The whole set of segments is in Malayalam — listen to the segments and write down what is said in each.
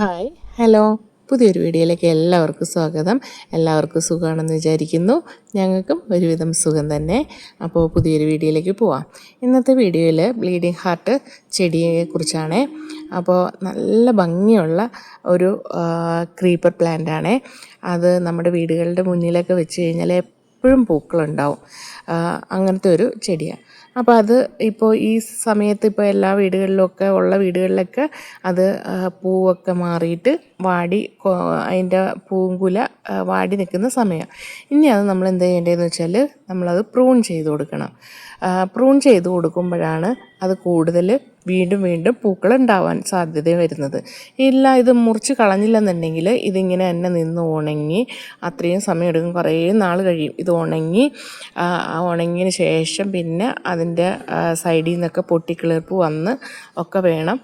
Hi hello. പുതിയൊരു വീഡിയോയിലേക്ക് എല്ലാവർക്കും സ്വാഗതം. എല്ലാവർക്കും സുഖമാണെന്ന് വിചാരിക്കുന്നു. ഞങ്ങൾക്കും ഒരുവിധം സുഖം തന്നെ. അപ്പോൾ പുതിയൊരു വീഡിയോയിലേക്ക് പോവാം. ഇന്നത്തെ വീഡിയോയിൽ ബ്ലീഡിങ് ഹാർട്ട് ചെടിയെക്കുറിച്ചാണ് അപ്പോൾ നല്ല ഭംഗിയുള്ള ഒരു ക്രീപ്പർ പ്ലാന്റ് ആണ്. അത് നമ്മുടെ വീടുകളുടെ മുന്നിലൊക്കെ വെച്ച് കഴിഞ്ഞാൽ എപ്പോഴും പൂക്കളുണ്ടാവും. അങ്ങനത്തെ ഒരു ചെടിയാണ് അപ്പോൾ അത് ഇപ്പോൾ ഈ സമയത്ത് ഇപ്പോൾ എല്ലാ വീടുകളിലൊക്കെ ഉള്ള വീടുകളിലൊക്കെ അത് പൂവൊക്കെ മാറിയിട്ട് വാടി അതിന്റെ പൂങ്കുല വാടി നിൽക്കുന്ന സമയമാണ് ഇനി അത് നമ്മൾ എന്ത് ചെയ്യേണ്ടതെന്ന് വെച്ചാൽ നമ്മളത് പ്രൂൺ ചെയ്ത് കൊടുക്കണം. പ്രൂൺ ചെയ്ത് കൊടുക്കുമ്പോഴാണ് അത് കൂടുതൽ വീണ്ടും വീണ്ടും പൂക്കൾ ഉണ്ടാവാൻ സാധ്യത വരുന്നത്. ഇല്ല ഇത് മുറിച്ച് കളഞ്ഞില്ലെന്നുണ്ടെങ്കിൽ ഇതിങ്ങനെ തന്നെ നിന്ന് ഉണങ്ങി അത്രയും സമയം എടുക്കും. കുറേ നാൾ കഴിയും. ഇത് ഉണങ്ങി ഉണങ്ങിയതിന് ശേഷം പിന്നെ അതിന്റെ സൈഡിൽ നിന്നൊക്കെ പൊട്ടിക്കിളിർപ്പ് വന്ന് ഒക്കെ വേണം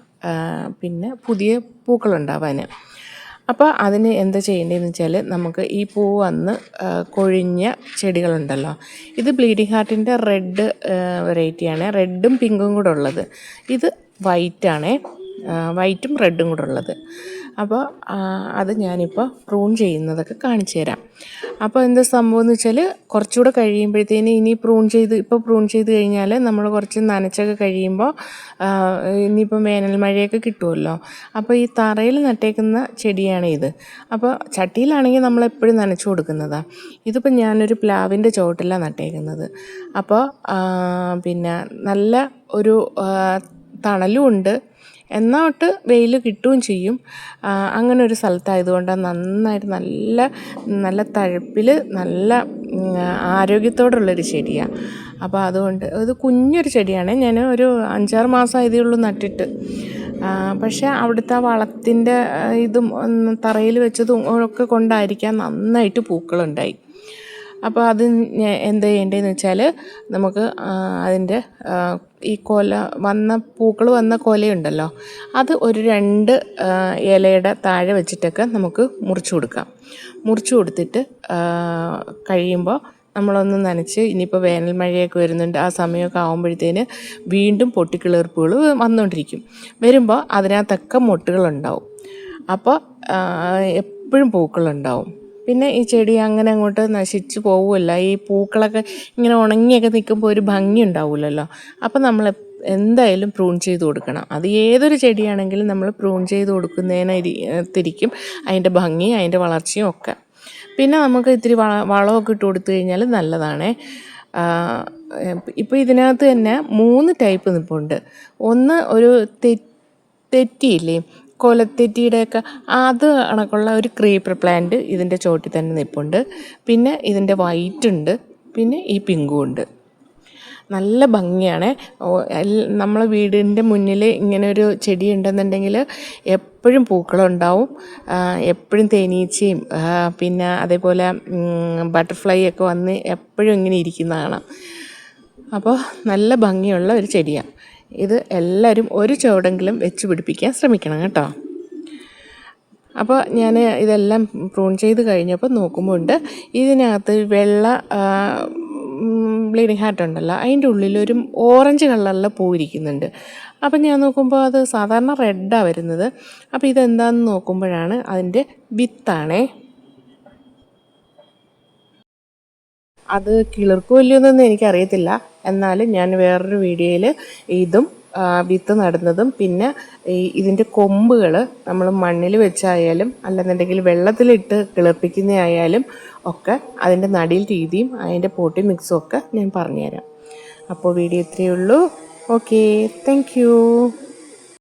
പിന്നെ പുതിയ പൂക്കളുണ്ടാവാൻ. അപ്പോൾ അതിന് എന്താ ചെയ്യേണ്ടതെന്ന് വെച്ചാൽ നമുക്ക് ഈ പൂ വന്ന് കൊഴിഞ്ഞ ചെടികളുണ്ടല്ലോ. ഇത് ബ്ലീഡിങ് ഹാർട്ടിന്റെ റെഡ് വെറൈറ്റിയാണ്. റെഡും പിങ്കും കൂടെ ഉള്ളത്. ഇത് വൈറ്റാണേ. വൈറ്റും റെഡും കൂടെ ഉള്ളത്. അപ്പോൾ അത് ഞാനിപ്പോൾ പ്രൂൺ ചെയ്യുന്നതൊക്കെ കാണിച്ചു തരാം. അപ്പോൾ എന്താ സംഭവം എന്ന് വെച്ചാൽ കുറച്ചുകൂടെ കഴിയുമ്പോഴത്തേന് ഇനി പ്രൂൺ ചെയ്ത് ഇപ്പോൾ പ്രൂൺ ചെയ്ത് കഴിഞ്ഞാൽ നമ്മൾ കുറച്ച് നനച്ചൊക്കെ കഴിയുമ്പോൾ ഇനിയിപ്പോൾ വേനൽ മഴയൊക്കെ കിട്ടുമല്ലോ. അപ്പോൾ ഈ തറയിൽ നട്ടേക്കുന്ന ചെടിയാണ് ഇത്. അപ്പോൾ ചട്ടിയിലാണെങ്കിൽ നമ്മൾ എപ്പോഴും നനച്ചു കൊടുക്കുന്നതാണ് ഇതിപ്പോൾ ഞാനൊരു പ്ലാവിന്റെ ചോട്ടിലാണ് നട്ടേക്കുന്നത്. അപ്പോൾ പിന്നെ നല്ല ഒരു തണലും ഉണ്ട്. എന്നോട്ട് വെയിൽ കിട്ടുകയും ചെയ്യും. അങ്ങനെ ഒരു സ്ഥലത്തായതുകൊണ്ട് നന്നായിട്ട് നല്ല നല്ല തഴപ്പിൽ നല്ല ആരോഗ്യത്തോടുള്ളൊരു ചെടിയാണ് അപ്പോൾ അതുകൊണ്ട് ഇത് കുഞ്ഞൊരു ചെടിയാണ്. ഞാൻ ഒരു അഞ്ചാറ് മാസം ആയതേ ഉള്ളൂ നട്ടിട്ട്. പക്ഷേ അവിടുത്തെ വളത്തിന്റെ ഇതും തറയിൽ വെച്ചതും ഒക്കെ കൊണ്ടായിരിക്കാം നന്നായിട്ട് പൂക്കളുണ്ടായി. അപ്പോൾ അത് എന്താ ചെയ്യേണ്ടതെന്ന് വെച്ചാൽ നമുക്ക് അതിന്റെ ഈ കൊല വന്ന പൂക്കൾ വന്ന കൊലയുണ്ടല്ലോ. അത് ഒരു രണ്ട് ഇലയുടെ താഴെ വെച്ചിട്ടൊക്കെ നമുക്ക് മുറിച്ചു കൊടുക്കാം. മുറിച്ചു കൊടുത്തിട്ട് കഴിയുമ്പോൾ നമ്മളൊന്ന് നനച്ച് ഇനിയിപ്പോൾ വേനൽ മഴയൊക്കെ വരുന്നുണ്ട് ആ സമയമൊക്കെ ആകുമ്പോഴത്തേന് വീണ്ടും പൊട്ടിക്കിളിർപ്പുകൾ വന്നുകൊണ്ടിരിക്കും വരുമ്പോൾ അതിനകത്തൊക്കെ മൊട്ടുകളുണ്ടാവും. അപ്പോൾ എപ്പോഴും പൂക്കളുണ്ടാവും. പിന്നെ ഈ ചെടി അങ്ങനെ അങ്ങോട്ട് നശിച്ചു പോവുമല്ല ഈ പൂക്കളൊക്കെ ഇങ്ങനെ ഉണങ്ങിയൊക്കെ നിൽക്കുമ്പോൾ ഒരു ഭംഗി ഉണ്ടാവില്ലല്ലോ അപ്പം നമ്മൾ എന്തായാലും പ്രൂൺ ചെയ്ത് കൊടുക്കണം. അത് ഏതൊരു ചെടിയാണെങ്കിലും നമ്മൾ പ്രൂൺ ചെയ്ത് കൊടുക്കുന്നതിനത്തിരിക്കും അതിന്റെ ഭംഗി അതിന്റെ വളർച്ചയും ഒക്കെ. പിന്നെ നമുക്ക് ഇത്തിരി വള വളമൊക്കെ ഇട്ട് കൊടുത്തു കഴിഞ്ഞാൽ നല്ലതാണേ. ഇപ്പോൾ ഇതിനകത്ത് തന്നെ മൂന്ന് ടൈപ്പ് നിൽപ്പുണ്ട് ഒന്ന് ഒരു തെറ്റിയില്ലേ? കൊലത്തെറ്റിയുടെയൊക്കെ അത് കണക്കുള്ള ഒരു ക്രീപ്പർ പ്ലാന്റ് ഇതിന്റെ ചോട്ടിൽ തന്നെ നിൽപ്പുണ്ട് പിന്നെ ഇതിന്റെ വൈറ്റ് ഉണ്ട്. പിന്നെ ഈ പിങ്കും ഉണ്ട്. നല്ല ഭംഗിയാണ്. നമ്മളെ വീടിന്റെ മുന്നിൽ ഇങ്ങനെ ഒരു ചെടി ഉണ്ടെന്നുണ്ടെങ്കിൽ എപ്പോഴും പൂക്കളുണ്ടാവും. എപ്പോഴും തേനീച്ചയും പിന്നെ അതേപോലെ ബട്ടർഫ്ലൈ ഒക്കെ വന്ന് എപ്പോഴും ഇങ്ങനെ ഇരിക്കുന്നതാണ്. അപ്പോൾ നല്ല ഭംഗിയുള്ള ഒരു ചെടിയാണ്. ഇത് എല്ലാവരും ഒരു ചുവടെങ്കിലും വെച്ച് പിടിപ്പിക്കാൻ ശ്രമിക്കണം കേട്ടോ. അപ്പോൾ ഞാൻ ഇതെല്ലാം പ്രൂൺ ചെയ്ത് കഴിഞ്ഞപ്പോൾ നോക്കുമ്പോൾ ഉണ്ട് ഇതിനകത്ത് വെള്ള ബ്ലീഡിങ് ഹാർട്ട് ഉണ്ടല്ലോ അതിന്റെ ഉള്ളിലൊരു ഓറഞ്ച് കളറിൽ പോയിരിക്കുന്നുണ്ട് അപ്പം ഞാൻ നോക്കുമ്പോൾ അത് സാധാരണ റെഡാണ് വരുന്നത്. അപ്പോൾ ഇതെന്താണെന്ന് നോക്കുമ്പോഴാണ് അതിന്റെ വിത്താണേ. അത് കിളിർക്കോ ഇല്ലയോ എന്നൊന്നും എനിക്കറിയത്തില്ല. എന്നാലും ഞാൻ വേറൊരു വീഡിയോയിൽ ഇതും വിത്ത് നടുന്നതും പിന്നെ ഈ ഇതിന്റെ കൊമ്പുകൾ നമ്മൾ മണ്ണിൽ വെച്ചായാലും അല്ലെന്നുണ്ടെങ്കിൽ വെള്ളത്തിലിട്ട് കിളിർപ്പിക്കുന്നതായാലും ഒക്കെ അതിന്റെ നടിയിൽ രീതിയും അതിന്റെ പോട്ടി മിക്സും ഒക്കെ ഞാൻ പറഞ്ഞുതരാം. അപ്പോൾ വീഡിയോ ഇത്രയേ ഉള്ളൂ. Okay thank